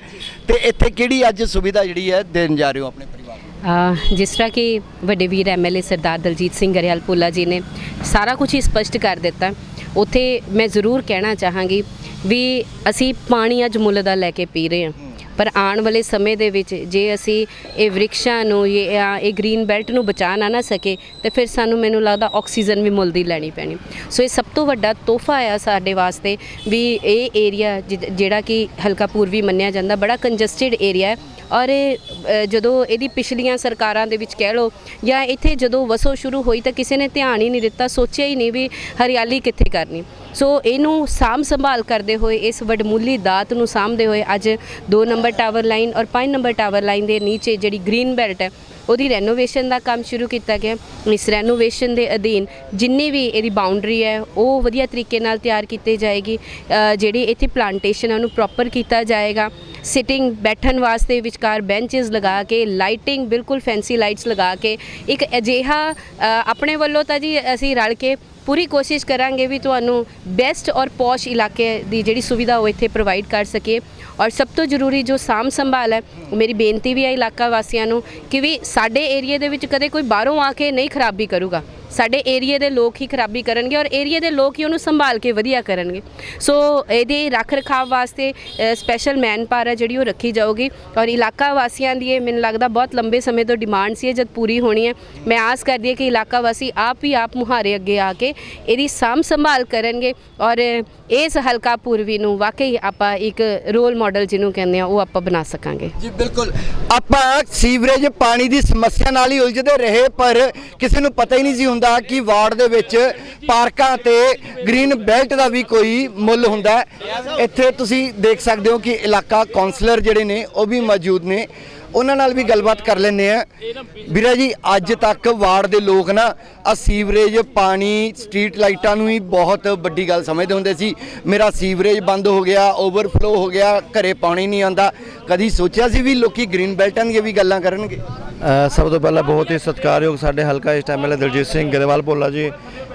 ਤੇ ਇੱਥੇ ਕਿਹੜੀ ਅੱਜ ਸੁਵਿਧਾ ਜਿਹੜੀ ਹੈ, ਦੇਣ ਜਾ ਰਹੇ ਹੋ ਆਪਣੇ ਪਰਿਵਾਰ ਨੂੰ? ਜਿਸ ਤਰ੍ਹਾਂ ਕਿ ਵੱਡੇ ਵੀਰ ਐਮਐਲਏ ਸਰਦਾਰ ਦਲਜੀਤ ਸਿੰਘ ਗਰੇਵਾਲ ਭੁੱਲਾ ਜੀ ਨੇ ਸਾਰਾ ਕੁਝ ਹੀ ਸਪਸ਼ਟ ਕਰ ਦਿੱਤਾ। ਉੱਥੇ ਮੈਂ ਜ਼ਰੂਰ ਕਹਿਣਾ ਚਾਹਾਂਗੀ ਵੀ ਅਸੀਂ ਪਾਣੀ ਅੱਜ ਮੁੱਲ ਦਾ ਲੈ ਕੇ ਪੀ ਰਹੇ ਹਾਂ। ਪਰ ਆਉਣ ਵਾਲੇ ਸਮੇਂ ਦੇ ਵਿੱਚ ਜੇ ਅਸੀਂ ਇਹ ਵ੍ਰਿਕਸ਼ਾਂ ਨੂੰ, ਇਹ ਜਾਂ ਇਹ ਗ੍ਰੀਨ ਬੈਲਟ ਨੂੰ ਬਚਾ ਨਾ ਨਾ ਸਕੇ, ਤੇ ਫਿਰ ਸਾਨੂੰ ਮੈਨੂੰ ਲੱਗਦਾ ਆਕਸੀਜਨ ਵੀ ਮੁੱਲ ਦੀ ਲੈਣੀ ਪੈਣੀ। ਸੋ ਇਹ ਸਭ ਤੋਂ ਵੱਡਾ ਤੋਹਫਾ ਆ ਸਾਡੇ ਵਾਸਤੇ ਵੀ ਇਹ ਏਰੀਆ ਜਿਹੜਾ ਕਿ ਹਲਕਾ ਪੂਰਬੀ ਮੰਨਿਆ ਜਾਂਦਾ, ਬੜਾ ਕੰਜਸਟਿਡ ਏਰੀਆ ਹੈ। ਔਰ ਇਹ, ਜਦੋਂ ਇਹਦੀ ਪਿਛਲੀਆਂ ਸਰਕਾਰਾਂ ਦੇ ਵਿੱਚ ਕਹਿ ਲਓ ਜਾਂ ਇੱਥੇ ਜਦੋਂ ਵਸੋ ਸ਼ੁਰੂ ਹੋਈ ਤਾਂ ਕਿਸੇ ਨੇ ਧਿਆਨ ਹੀ ਨਹੀਂ ਦਿੱਤਾ ਸੋਚਿਆ ਹੀ ਨਹੀਂ ਵੀ ਹਰਿਆਲੀ ਕਿੱਥੇ ਕਰਨੀ। ਸੋ ਇਹਨੂੰ ਸਾਂਭ ਸੰਭਾਲ ਕਰਦੇ ਹੋਏ ਇਸ ਵਡਮੁੱਲੀ ਦਾਤ ਨੂੰ ਸਾਂਭਦੇ ਹੋਏ ਅੱਜ 2 ਨੰਬਰ ਟਾਵਰ ਲਾਈਨ ਔਰ 5 ਨੰਬਰ ਟਾਵਰ ਲਾਈਨ ਦੇ ਨੀਚੇ ਜਿਹੜੀ ਗ੍ਰੀਨ ਬੈਲਟ ਹੈ ਉਹਦੀ ਰੈਨੋਵੇਸ਼ਨ ਦਾ ਕੰਮ ਸ਼ੁਰੂ ਕੀਤਾ ਗਿਆ। ਇਸ ਰੈਨੋਵੇਸ਼ਨ ਦੇ ਅਧੀਨ ਜਿੰਨੀ ਵੀ ਇਹਦੀ ਬਾਉਂਡਰੀ ਹੈ ਉਹ ਵਧੀਆ ਤਰੀਕੇ ਨਾਲ ਤਿਆਰ ਕੀਤੀ ਜਾਏਗੀ। ਜਿਹੜੀ ਇੱਥੇ ਪਲਾਂਟੇਸ਼ਨ ਹੈ ਉਹਨੂੰ ਪ੍ਰੋਪਰ ਕੀਤਾ ਜਾਏਗਾ। ਸਿਟਿੰਗ ਬੈਠਣ ਵਾਸਤੇ ਵਿਚਕਾਰ ਬੈਂਚਸ ਲਗਾ ਕੇ ਲਾਈਟਿੰਗ ਬਿਲਕੁਲ ਫੈਂਸੀ ਲਾਈਟਸ ਲਗਾ ਕੇ, ਇੱਕ ਅਜਿਹਾ ਆਪਣੇ ਵੱਲੋਂ ਤਾਂ ਜੀ ਅਸੀਂ ਰਲ ਕੇ ਪੂਰੀ ਕੋਸ਼ਿਸ਼ ਕਰਾਂਗੇ ਵੀ ਤੁਹਾਨੂੰ ਬੈਸਟ ਔਰ ਪੌਸ਼ ਇਲਾਕੇ ਦੀ ਜਿਹੜੀ ਸੁਵਿਧਾ ਉਹ ਇੱਥੇ ਪ੍ਰੋਵਾਈਡ ਕਰ ਸਕੀਏ। ਔਰ ਸਭ ਤੋਂ ਜ਼ਰੂਰੀ ਜੋ ਸਾਂਭ ਸੰਭਾਲ ਹੈ, ਉਹ ਮੇਰੀ ਬੇਨਤੀ ਵੀ ਹੈ ਇਲਾਕਾ ਵਾਸੀਆਂ ਨੂੰ ਕਿ ਵੀ ਸਾਡੇ ਏਰੀਆ ਦੇ ਵਿੱਚ ਕਦੇ ਕੋਈ ਬਾਹਰੋਂ ਆ ਕੇ ਨਹੀਂ ਖਰਾਬੀ ਕਰੂਗਾ। ਸਾਡੇ ਏਰੀਆ ਦੇ ਲੋਕ ਹੀ ਖਰਾਬੀ ਕਰਨਗੇ ਔਰ ਏਰੀਆ ਦੇ ਲੋਕ ਹੀ ਉਹਨੂੰ ਸੰਭਾਲ ਕੇ ਵਧੀਆ ਕਰਨਗੇ। ਸੋ ਇਹਦੇ ਰੱਖ ਰਖਾਵ ਵਾਸਤੇ ਸਪੈਸ਼ਲ ਮੈਨ ਪਾਵਰ ਹੈ ਜਿਹੜੀ ਉਹ ਰੱਖੀ ਜਾਊਗੀ ਔਰ ਇਲਾਕਾ ਵਾਸੀਆਂ ਦੀ ਇਹ ਮੈਨੂੰ ਲੱਗਦਾ ਬਹੁਤ ਲੰਬੇ ਸਮੇਂ ਤੋਂ ਡਿਮਾਂਡ ਸੀ ਜਦ ਪੂਰੀ ਹੋਣੀ ਹੈ। ਮੈਂ ਆਸ ਕਰਦੀ ਹਾਂ ਕਿ ਇਲਾਕਾ ਵਾਸੀ ਆਪ ਹੀ ਆਪ ਮੁਹਾਰੇ ਅੱਗੇ ਆ ਕੇ ਇਹਦੀ ਸਾਂਭ ਸੰਭਾਲ ਕਰਨਗੇ ਔਰ ਇਸ ਹਲਕਾ ਪੂਰਬੀ ਨੂੰ ਵਾਕਈ ਆਪਾਂ ਇੱਕ ਰੋਲ ਮਾਡਲ ਜਿਹਨੂੰ ਕਹਿੰਦੇ ਆ ਉਹ ਆਪਾਂ ਬਣਾ ਸਕਾਂਗੇ। ਜੀ, ਬਿਲਕੁਲ। ਆਪਾਂ ਸੀਵਰੇਜ ਪਾਣੀ ਦੀ ਸਮੱਸਿਆ ਨਾਲ ਹੀ ਉਲਝਦੇ ਰਹੇ, ਪਰ ਕਿਸੇ ਨੂੰ ਪਤਾ ਹੀ ਨਹੀਂ ਸੀ ਹੁੰਦਾ ਕਿ ਵਾਰਡ ਦੇ ਵਿੱਚ ਪਾਰਕਾਂ ਤੇ ਗ੍ਰੀਨ ਬੈਲਟ ਦਾ ਵੀ ਕੋਈ ਮੁੱਲ ਹੁੰਦਾ ਇੱਥੇ ਤੁਸੀਂ ਦੇਖ ਸਕਦੇ ਹੋ ਕਿ ਇਲਾਕਾ ਕਾਉਂਸਲਰ ਜਿਹੜੇ ਨੇ, ਉਹ ਵੀ ਮੌਜੂਦ ਨੇ। ਉਹਨਾਂ ਨਾਲ ਵੀ ਗੱਲਬਾਤ ਕਰ ਲੈਂਦੇ ਆ ਵੀਰਾ ਜੀ, ਅੱਜ ਤੱਕ ਵਾਰਡ ਦੇ ਲੋਕ ਨਾ ਆ ਸੀਵਰੇਜ, ਪਾਣੀ, ਸਟਰੀਟ ਲਾਈਟਾਂ ਨੂੰ ਹੀ ਬਹੁਤ ਵੱਡੀ ਗੱਲ ਸਮਝਦੇ ਹੁੰਦੇ ਸੀ। ਮੇਰਾ ਸੀਵਰੇਜ ਬੰਦ ਹੋ ਗਿਆ, ਓਵਰਫਲੋ ਹੋ ਗਿਆ, ਘਰੇ ਪਾਣੀ ਨਹੀਂ ਆਂਦਾ ਕਦੀ ਸੋਚਿਆ ਸੀ ਵੀ ਲੋਕੀ ਗ੍ਰੀਨ ਬੈਲਟਾਂ ਦੀਆਂ ਵੀ ਗੱਲਾਂ ਕਰਨਗੇ? ਸਭ ਤੋਂ ਪਹਿਲਾਂ ਬਹੁਤ ਹੀ ਸਤਿਕਾਰਯੋਗ ਸਾਡੇ ਹਲਕਾ ਇਸ ਟਾਈਮ ਦਲਜੀਤ ਸਿੰਘ ਗਰੇਵਾਲ ਭੋਲਾ ਜੀ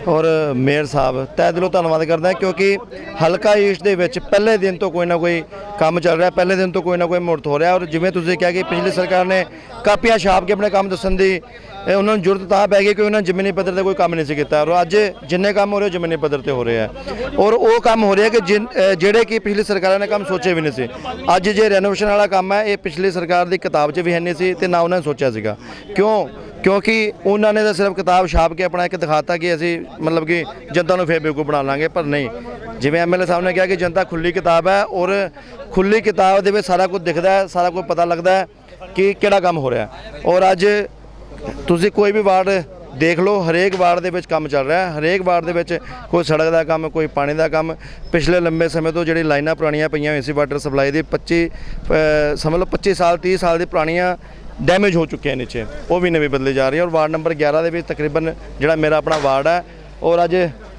ਔਰ ਮੇਅਰ ਸਾਹਿਬ। ਤਹਿ ਦਿਲੋਂ ਧੰਨਵਾਦ ਕਰਦਾ ਕਿਉਂਕਿ ਹਲਕਾ ਈਸਟ ਦੇ ਵਿੱਚ ਪਹਿਲੇ ਦਿਨ ਤੋਂ ਕੋਈ ਨਾ ਕੋਈ ਕੰਮ ਚੱਲ ਰਿਹਾ, ਪਹਿਲੇ ਦਿਨ ਤੋਂ ਕੋਈ ਨਾ ਕੋਈ ਮੁਹੂਰਤ ਹੋ ਰਿਹਾ ਔਰ ਜਿਵੇਂ ਤੁਸੀਂ ਕਿਹਾ ਕਿ ਪਿਛਲੇ ਸਰਕਾਰ ਨੇ ਕਾਪੀਆਂ ਛਾਪ ਕੇ ਆਪਣੇ ਕੰਮ ਦੱਸਣ ਦੀ ਇਹ ਉਹਨਾਂ ਨੂੰ ਜ਼ਰੂਰਤ ਤਾਂ ਪੈ ਗਈ ਕਿ ਉਹਨਾਂ ਨੇ ਜ਼ਮੀਨੀ ਪੱਧਰ ਤੇ ਕੋਈ ਕੰਮ ਨਹੀਂ ਸੀ ਕੀਤਾ। ਔਰ ਅੱਜ ਜਿੰਨੇ ਕੰਮ ਹੋ ਰਹੇ ਜ਼ਮੀਨੀ ਪੱਧਰ ਤੇ ਹੋ ਰਹੇ ਆ। ਔਰ ਉਹ ਕੰਮ ਹੋ ਰਿਹਾ ਕਿ ਜਿਨ- ਅ, ਜਿਹੜੇ ਕਿ ਪਿਛਲੀ ਸਰਕਾਰਾਂ ਨੇ ਕੰਮ ਸੋਚੇ ਵੀ ਨਹੀਂ ਸੀ। ਅੱਜ ਜੇ ਰੈਨੋਵੇਸ਼ਨ ਵਾਲਾ ਕੰਮ ਹੈ ਇਹ ਪਿਛਲੀ ਸਰਕਾਰ ਦੀ ਕਿਤਾਬ 'ਚ ਵੀ ਹੈ ਨਹੀਂ ਸੀ ਤੇ ਨਾ ਉਹਨਾਂ ਨੇ ਸੋਚਿਆ ਸੀਗਾ। ਕਿਉਂ? ਕਿਉਂਕਿ ਉਹਨਾਂ ਨੇ ਤਾਂ ਸਿਰਫ ਕਿਤਾਬ ਛਾਪ ਕੇ ਆਪਣਾ ਇੱਕ ਦਿਖਾਤਾ ਕਿ ਅਸੀਂ ਮਤਲਬ ਕਿ ਜਨਤਾ ਨੂੰ ਫੇਰ ਬੇਵਕੂਫ ਬਣਾ ਲਾਂਗੇ, ਪਰ ਨਹੀਂ। ਜਿਵੇਂ ਐਮਐਲਏ ਸਾਹਿਬ ਨੇ ਕਿਹਾ ਕਿ ਜਨਤਾ ਖੁੱਲੀ ਕਿਤਾਬ ਹੈ ਔਰ ਖੁੱਲੀ ਕਿਤਾਬ ਦੇ ਵਿੱਚ ਸਾਰਾ ਕੁਝ ਦਿਖਦਾ ਹੈ, ਸਾਰਾ ਕੁਝ ਪਤਾ ਲੱਗਦਾ ਹੈ ਕਿ ਕਿਹੜਾ ਕੰਮ ਹੋ ਰਿਹਾ ਔਰ ਅੱਜ ਤੁਸੀਂ ਕੋਈ ਵੀ ਵਾਰਡ ਦੇਖ ਲਓ, ਹਰੇਕ ਵਾਰਡ ਦੇ ਵਿੱਚ ਕੰਮ ਚੱਲ ਰਿਹਾ ਹੈ। ਹਰੇਕ ਵਾਰਡ ਦੇ ਵਿੱਚ ਕੋਈ ਸੜਕ ਦਾ ਕੰਮ, ਕੋਈ ਪਾਣੀ ਦਾ ਕੰਮ। ਪਿਛਲੇ ਲੰਬੇ ਸਮੇਂ ਤੋਂ ਜਿਹੜੀ ਲਾਈਨਾਂ ਪੁਰਾਣੀਆਂ ਪਈਆਂ ਹੋਈਆਂ ਸੀ, ਵਾਟਰ ਸਪਲਾਈ ਦੀ 25 ਸਮਝ ਲਓ 25 ਸਾਲ 30 ਸਾਲ ਦੀ ਪੁਰਾਣੀਆਂ ਡੈਮੇਜ ਹੋ ਚੁੱਕੇ ਚੁੱਕੀਆਂ ਨੀਚੇ। ਉਹ ਵੀ ਨਵੇਂ ਬਦਲੇ ਜਾ ਰਹੇ ਔਰ ਵਾਰਡ ਨੰਬਰ 11 ਦੇ ਵਿੱਚ ਤਕਰੀਬਨ ਜਿਹੜਾ ਮੇਰਾ ਆਪਣਾ ਵਾਰਡ ਹੈ ਔਰ ਅੱਜ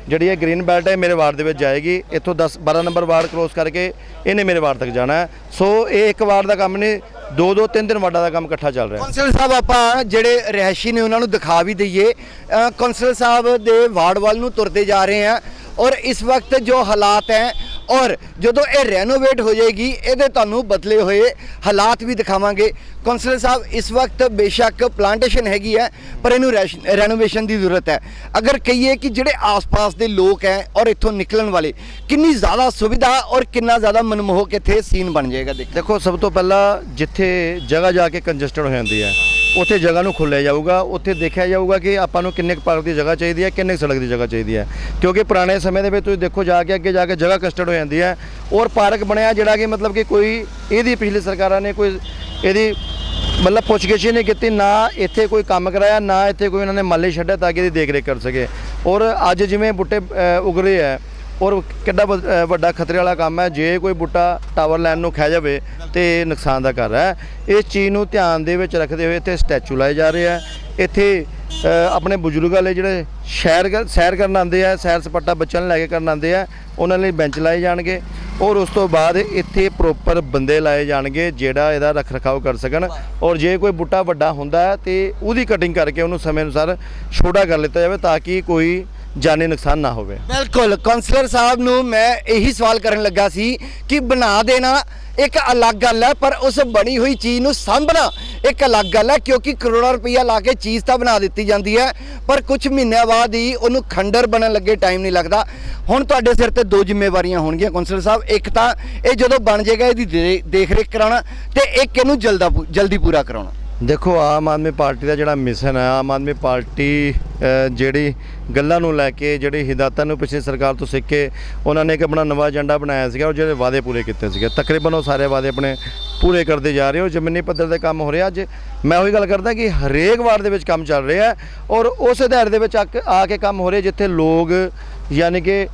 ਜਿਹੜੀ ਇਹ ਗ੍ਰੀਨ ਬੈਲਟ ਹੈ ਮੇਰੇ ਵਾਰਡ ਦੇ ਵਿੱਚ ਜਾਏਗੀ। ਇੱਥੋਂ 10 12 ਨੰਬਰ ਵਾਰਡ ਕ੍ਰੋਸ ਕਰਕੇ ਇਹਨੇ ਮੇਰੇ ਵਾਰਡ ਤੱਕ ਜਾਣਾ ਸੋ ਇਹ ਇੱਕ ਵਾਰਡ ਦਾ ਕੰਮ ਨਹੀਂ ਦੋ ਦੋ ਤਿੰਨ ਦਿਨ ਵਾਰਡਾਂ ਦਾ ਕੰਮ ਇਕੱਠਾ ਚੱਲ ਰਿਹਾ ਕੌਂਸਲ ਸਾਹਿਬ ਆਪਾਂ ਜਿਹੜੇ ਰਹਿਸ਼ੀ ਨੇ ਉਹਨਾਂ ਨੂੰ ਦਿਖਾ ਵੀ ਦਈਏ। ਅ, ਕੌਂਸਲਰ ਸਾਹਿਬ ਦੇ ਵਾਰਡ ਵੱਲ ਨੂੰ ਤੁਰਦੇ ਜਾ ਰਹੇ ਆ ਔਰ ਇਸ ਵਕਤ ਜੋ ਹਾਲਾਤ ਹੈ ਔਰ ਜਦੋਂ ਇਹ ਰੈਨੋਵੇਟ ਹੋ ਜਾਏਗੀ, ਇਹਦੇ ਤੁਹਾਨੂੰ ਬਦਲੇ ਹੋਏ ਹਾਲਾਤ ਵੀ ਦਿਖਾਵਾਂਗੇ। ਕੌਂਸਲਰ ਸਾਹਿਬ, ਇਸ ਵਕਤ ਬੇਸ਼ੱਕ ਪਲਾਂਟੇਸ਼ਨ ਹੈਗੀ ਹੈ, ਪਰ ਇਹਨੂੰ ਰੈਨੋਵੇਸ਼ਨ ਦੀ ਜ਼ਰੂਰਤ ਹੈ। ਅਗਰ ਕਹੀਏ ਕਿ ਜਿਹੜੇ ਆਸ-ਪਾਸ ਦੇ ਲੋਕ ਹੈ ਔਰ ਇੱਥੋਂ ਨਿਕਲਣ ਵਾਲੇ, ਕਿੰਨੀ ਜ਼ਿਆਦਾ ਸੁਵਿਧਾ ਔਰ ਕਿੰਨਾ ਜ਼ਿਆਦਾ ਮਨਮੋਹਕ ਇੱਥੇ ਸੀਨ ਬਣ ਜਾਏਗਾ, ਦੇਖੋ। ਸਭ ਤੋਂ ਪਹਿਲਾਂ ਜਿੱਥੇ ਜਗ੍ਹਾ ਜਾ ਕੇ ਕੰਜਸਟਡ ਹੋ ਜਾਂਦੀ ਹੈ ਉੱਥੇ ਜਗ੍ਹਾ ਨੂੰ ਖੋਲ੍ਹਿਆ ਜਾਊਗਾ ਉੱਥੇ ਦੇਖਿਆ ਜਾਊਗਾ ਕਿ ਆਪਾਂ ਨੂੰ ਕਿੰਨੇ ਕੁ ਪਾਰਕ ਦੀ ਜਗ੍ਹਾ ਚਾਹੀਦੀ ਹੈ ਕਿੰਨੇ ਕੁ ਸੜਕ ਦੀ ਜਗ੍ਹਾ ਚਾਹੀਦੀ ਹੈ। ਕਿਉਂਕਿ ਪੁਰਾਣੇ ਸਮੇਂ ਦੇ ਵਿੱਚ ਤੁਸੀਂ ਦੇਖੋ ਜਾ ਕੇ ਅੱਗੇ ਜਾ ਕੇ ਜਗ੍ਹਾ ਕਸਟਡ ਹੋ ਜਾਂਦੀ ਹੈ ਔਰ ਪਾਰਕ ਬਣਿਆ ਜਿਹੜਾ ਕਿ ਮਤਲਬ ਕਿ ਕੋਈ ਇਹਦੀ ਪਿਛਲੀ ਸਰਕਾਰਾਂ ਨੇ ਕੋਈ ਇਹਦੀ ਮਤਲਬ ਪੁੱਛਗਿੱਛ ਹੀ ਨਹੀਂ ਕੀਤੀ ਨਾ ਇੱਥੇ ਕੋਈ ਕੰਮ ਕਰਾਇਆ ਨਾ ਇੱਥੇ ਕੋਈ ਉਹਨਾਂ ਨੇ ਮਾਲੀ ਛੱਡਿਆ ਤਾਂ ਕਿ ਇਹਦੀ ਦੇਖ ਰੇਖ ਕਰ ਸਕੇ। ਔਰ ਅੱਜ ਜਿਵੇਂ ਬੂਟੇ ਅ, ਉਗ ਰਹੇ ਹੈ ਔਰ ਕਿੱਡਾ ਵ- ਵੱਡਾ ਖਤਰੇ ਵਾਲਾ ਕੰਮ ਹੈ, ਜੇ ਕੋਈ ਬੂਟਾ ਟਾਵਰ ਲਾਈਨ ਨੂੰ ਖਹਿ ਜਾਵੇ ਤੇ ਨੁਕਸਾਨ ਦਾ ਕਰ ਹੈ। ਇਸ ਚੀਜ਼ ਨੂੰ ਧਿਆਨ ਦੇ ਵਿੱਚ ਰੱਖਦੇ ਹੋਏ ਇੱਥੇ ਸਟੈਚੂ ਲਾਏ ਜਾ ਰਹੇ ਆ। ਇੱਥੇ ਆਪਣੇ ਬਜ਼ੁਰਗ ਵਾਲੇ ਜਿਹੜੇ ਸ਼ਹਿਰ ਸੈਰ ਕਰਨ ਆਉਂਦੇ ਆ, ਸੈਰ ਸਪਾਟਾ ਬੱਚਿਆਂ ਨੂੰ ਲੈ ਕੇ ਕਰਨ ਆਉਂਦੇ ਆ, ਉਹਨਾਂ ਲਈ ਬੈਂਚ ਲਾਏ ਜਾਣਗੇ। ਔਰ ਉਸ ਤੋਂ ਬਾਅਦ ਇੱਥੇ ਪ੍ਰੋਪਰ ਬੰਦੇ ਲਾਏ ਜਾਣਗੇ, ਜਿਹੜਾ ਇਹਦਾ ਰੱਖ ਰਖਾਵ ਕਰ ਸਕਣ। ਔਰ ਜੇ ਕੋਈ ਬੂਟਾ ਵੱਡਾ ਹੁੰਦਾ ਹੈ ਤੇ ਉਹਦੀ ਕਟਿੰਗ ਕਰਕੇ ਉਹਨੂੰ ਸਮੇਂ ਅਨੁਸਾਰ ਛੋਟਾ ਕਰ ਲਿੱਤਾ ਜਾਵੇ ਤਾਂ ਕਿ ਕੋਈ ਜਾਨੀ ਨੁਕਸਾਨ ਨਾ ਹੋਵੇ। ਬਿਲਕੁਲ ਕਾਉਂਸਲਰ ਸਾਹਿਬ ਨੂੰ ਮੈਂ ਇਹੀ ਸਵਾਲ ਕਰਨ ਲੱਗਾ ਸੀ ਕਿ ਬਣਾ ਦੇਣਾ ਇੱਕ ਅਲੱਗ ਗੱਲ ਹੈ, ਪਰ ਉਸ ਬਣੀ ਹੋਈ ਚੀਜ਼ ਨੂੰ ਸਾਂਭਣਾ ਇੱਕ ਅਲੱਗ ਗੱਲ ਹੈ, ਕਿਉਂਕਿ ਕਰੋੜਾਂ ਰੁਪਈਆ ਲਾ ਕੇ ਚੀਜ਼ ਤਾਂ ਬਣਾ ਦਿੱਤੀ ਜਾਂਦੀ ਹੈ, ਪਰ ਕੁਝ ਮਹੀਨਿਆਂ ਬਾਅਦ ਹੀ ਉਹਨੂੰ ਖੰਡਰ ਬਣਨ ਲੱਗੇ, ਟਾਈਮ ਨਹੀਂ ਲੱਗਦਾ। ਹੁਣ ਤੁਹਾਡੇ ਸਿਰ ਤੇ ਦੋ ਜ਼ਿੰਮੇਵਾਰੀਆਂ ਹੋਣਗੀਆਂ ਕਾਉਂਸਲਰ ਸਾਹਿਬ। ਇੱਕ ਤਾਂ ਇਹ ਜਦੋਂ ਬਣ ਜਾਏਗਾ, ਇਹਦੀ ਦੇ- ਦੇਖ ਰੇਖ ਕਰਾਉਣਾ ਤੇ ਇੱਕ ਇਹਨੂੰ ਜਲਦਾ ਪੂ- ਜਲਦੀ ਪੂਰਾ ਕਰਾਉਣਾ। ਦੇਖੋ, ਆਮ ਆਦਮੀ ਪਾਰਟੀ ਦਾ ਜਿਹੜਾ ਮਿਸ਼ਨ ਹੈ, ਆਮ ਆਦਮੀ ਪਾਰਟੀ ਜਿਹੜੀ ਗੱਲਾਂ ਨੂੰ ਲੈ ਕੇ, ਜਿਹੜੀ ਹਿਦਾਇਤਾਂ ਨੂੰ ਪਿਛਲੀ ਸਰਕਾਰ ਤੋਂ ਸਿੱਖ ਕੇ ਉਹਨਾਂ ਨੇ ਇੱਕ ਆਪਣਾ ਨਵਾਂ ਏਜੰਡਾ ਬਣਾਇਆ ਸੀਗਾ ਔਰ ਜਿਹੜੇ ਵਾਅਦੇ ਪੂਰੇ ਕੀਤੇ ਸੀਗੇ। ਤਕਰੀਬਨ ਉਹ ਸਾਰੇ ਵਾਅਦੇ ਆਪਣੇ ਪੂਰੇ ਕਰਦੇ ਜਾ ਰਹੇ ਹੋ, ਜ਼ਮੀਨੀ ਪੱਧਰ ਤੇ ਕੰਮ ਹੋ ਰਿਹਾ। ਅੱਜ ਮੈਂ ਉਹੀ ਗੱਲ ਕਰਦਾ ਕਿ ਹਰੇਕ ਵਾਰਡ ਦੇ ਵਿੱਚ ਕੰਮ ਚੱਲ ਰਿਹਾ ਔਰ ਉਸ ਆਧਾਰ ਦੇ ਵਿੱਚ ਆ ਕੇ- ਆ ਕੇ ਕੰਮ ਹੋ ਰਿਹਾ ਜਿੱਥੇ ਲੋਕ ਯਾਨੀ ਕਿ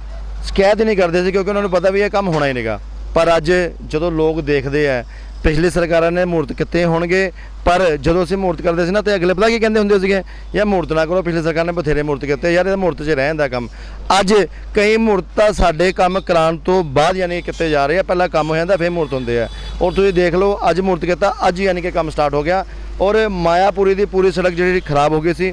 ਸ਼ਿਕਾਇਤ ਨਹੀਂ ਕਰਦੇ ਸੀ ਕਿਉਂਕਿ ਉਹਨਾਂ ਨੂੰ ਪਤਾ ਵੀ ਇਹ ਕੰਮ ਹੋਣਾ ਹੀ ਨਹੀਂਗਾ। ਪਰ ਅੱਜ ਜਦੋਂ ਲੋਕ ਦੇਖਦੇ ਆ ਪਿਛਲੀ ਸਰਕਾਰਾਂ ਨੇ ਮੂਰਤ ਕਿੱਤੇ ਹੋਣਗੇ, ਪਰ ਜਦੋਂ ਅਸੀਂ ਮੂਰਤ ਕਰਦੇ ਸੀ ਨਾ ਤੇ ਅਗਲੇ ਪਤਾ ਕੀ ਕਹਿੰਦੇ ਹੁੰਦੇ ਸੀਗੇ? ਯਾ ਮੂਰਤ ਨਾ ਕਰੋ, ਪਿਛਲੀ ਸਰਕਾਰ ਨੇ ਬਥੇਰੇ ਮੂਰਤ ਕੀਤੇ। ਯਾਰ ਇਹਦਾ ਮੂਰਤ 'ਚ ਰਹਿ ਜਾਂਦਾ ਕੰਮ। ਅੱਜ ਕਈ ਮੂਰਤਾਂ ਸਾਡੇ ਕੰਮ ਕਰਾਉਣ ਤੋਂ ਬਾਅਦ ਯਾਨੀ ਕਿਤੇ ਜਾ ਰਹੇ ਆ, ਪਹਿਲਾਂ ਕੰਮ ਹੋ ਜਾਂਦਾ, ਫਿਰ ਮੂਰਤ ਹੁੰਦੇ ਆ। ਔਰ ਤੁਸੀਂ ਦੇਖ ਲਓ, ਅੱਜ ਮੂਰਤ ਕੀਤਾ, ਅੱਜ ਯਾਨੀ ਕਿ ਕੰਮ ਸਟਾਰਟ ਹੋ ਗਿਆ। ਔਰ ਮਾਇਆਪੁਰੀ ਦੀ ਪੂਰੀ ਸੜਕ ਜਿਹੜੀ ਖਰਾਬ ਹੋ ਗਈ ਸੀ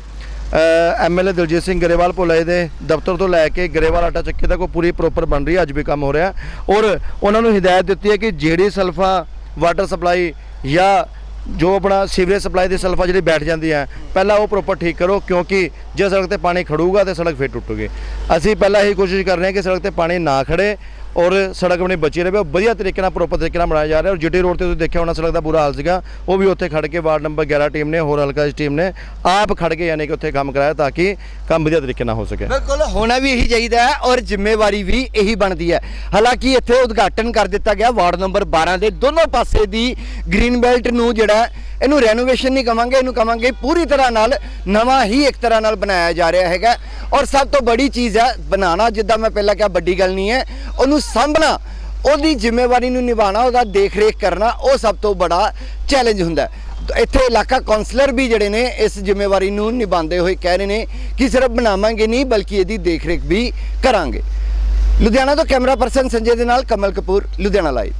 ਐਮਐਲਏ ਦਲਜੀਤ ਸਿੰਘ ਗਰੇਵਾਲ ਭੋਲੇ ਦੇ ਦਫ਼ਤਰ ਤੋਂ ਲੈ ਕੇ ਗਰੇਵਾਲ ਆਟਾ ਚੱਕੀ ਤੱਕ ਉਹ ਪੂਰੀ ਪ੍ਰੋਪਰ ਬਣ ਰਹੀ ਹੈ ਅੱਜ ਵੀ ਕੰਮ ਹੋ ਰਿਹਾ। ਔਰ ਉਹਨਾਂ ਨੂੰ ਹਦਾਇਤ ਦਿੱਤੀ ਹੈ ਕਿ ਜਿਹੜੀ ਸਲਫਾ ਵਾਟਰ ਸਪਲਾਈ ਜਾਂ ਜੋ ਆਪਣਾ ਸੀਵਰੇਜ ਸਪਲਾਈ ਦੀ ਸਲਫਾ ਜਿਹੜੀ ਬੈਠ ਜਾਂਦੀ ਹੈ, ਪਹਿਲਾਂ ਉਹ ਪ੍ਰੋਪਰ ਠੀਕ ਕਰੋ, ਕਿਉਂਕਿ ਜੇ ਸੜਕ ਤੇ ਪਾਣੀ ਖੜੂਗਾ ਤੇ ਸੜਕ ਫੇਰ ਟੁੱਟੂਗੀ ਅਸੀਂ ਪਹਿਲਾਂ ਹੀ ਕੋਸ਼ਿਸ਼ ਕਰ ਰਹੇ ਹਾਂ ਕਿ ਸੜਕ ਤੇ ਪਾਣੀ ਨਾ ਖੜੇ ਔਰ ਸੜਕ ਆਪਣੀ ਬਚੀ ਰਹੇ, ਉਹ ਵਧੀਆ ਤਰੀਕੇ ਨਾਲ ਪ੍ਰੋਪਰ ਤਰੀਕੇ ਨਾਲ ਬਣਾਇਆ ਜਾ ਰਿਹਾ। ਔਰ ਜੀਟੀ ਰੋਡ ਤੇ ਤੁਸੀਂ ਦੇਖਿਆ ਹੋਣਾ, ਸੜਕ ਦਾ ਬੁਰਾ ਹਾਲ ਸੀਗਾ। ਉਹ ਵੀ ਉੱਥੇ ਖੜ ਕੇ ਵਾਰਡ ਨੰਬਰ 11 ਟੀਮ ਨੇ, ਹੋਰ ਹਲਕਾ ਦੀ ਟੀਮ ਨੇ, ਆਪ ਖੜ ਕੇ ਯਾਨੀ ਕਿ ਉੱਥੇ ਕੰਮ ਕਰਾਇਆ ਤਾਂ ਕਿ ਕੰਮ ਵਧੀਆ ਤਰੀਕੇ ਨਾਲ ਹੋ ਸਕੇ। ਬਿਲਕੁਲ, ਹੋਣਾ ਵੀ ਇਹੀ ਚਾਹੀਦਾ ਹੈ ਔਰ ਜ਼ਿੰਮੇਵਾਰੀ ਵੀ ਇਹੀ ਬਣਦੀ ਹੈ। ਹਾਲਾਂਕਿ ਇੱਥੇ ਉਦਘਾਟਨ ਕਰ ਦਿੱਤਾ ਗਿਆ ਵਾਰਡ ਨੰਬਰ 12 ਦੇ ਦੋਨੋਂ ਪਾਸੇ ਦੀ ਗ੍ਰੀਨ ਬੈਲਟ ਨੂੰ ਜਿਹੜਾ ਇਹਨੂੰ ਰੈਨੋਵੇਸ਼ਨ ਨਹੀਂ ਕਵਾਂਗੇ, ਇਹਨੂੰ ਕਵਾਂਗੇ ਪੂਰੀ ਤਰ੍ਹਾਂ ਨਾਲ ਨਵਾਂ ਹੀ ਇੱਕ ਤਰ੍ਹਾਂ ਨਾਲ ਬਣਾਇਆ ਜਾ ਰਿਹਾ ਹੈਗਾ। ਔਰ ਸਭ ਤੋਂ ਬੜੀ ਚੀਜ਼ ਹੈ ਬਣਾਉਣਾ, ਜਿੱਦਾਂ ਮੈਂ ਪਹਿਲਾਂ ਕਿਹਾ ਵੱਡੀ ਗੱਲ ਨਹੀਂ ਹੈ, ਉਹਨੂੰ ਸਾਂਭਣਾ, ਉਹਦੀ ਜ਼ਿੰਮੇਵਾਰੀ ਨੂੰ ਨਿਭਾਉਣਾ, ਉਹਦਾ ਦੇਖ ਰੇਖ ਕਰਨਾ, ਉਹ ਸਭ ਤੋਂ ਬੜਾ ਚੈਲੰਜ ਹੁੰਦਾ ਇੱਥੇ ਇਲਾਕਾ ਕਾਉਂਸਲਰ ਵੀ ਜਿਹੜੇ ਨੇ ਇਸ ਜ਼ਿੰਮੇਵਾਰੀ ਨੂੰ ਨਿਭਾਉਂਦੇ ਹੋਏ ਕਹਿ ਰਹੇ ਨੇ ਕਿ ਸਿਰਫ ਬਣਾਵਾਂਗੇ ਨਹੀਂ, ਬਲਕਿ ਇਹਦੀ ਦੇਖਰੇਖ ਵੀ ਕਰਾਂਗੇ। ਲੁਧਿਆਣਾ ਤੋਂ ਕੈਮਰਾ ਪਰਸਨ ਸੰਜੇ ਦੇ ਨਾਲ ਕਮਲ ਕਪੂਰ, ਲੁਧਿਆਣਾ ਲਾਈਵ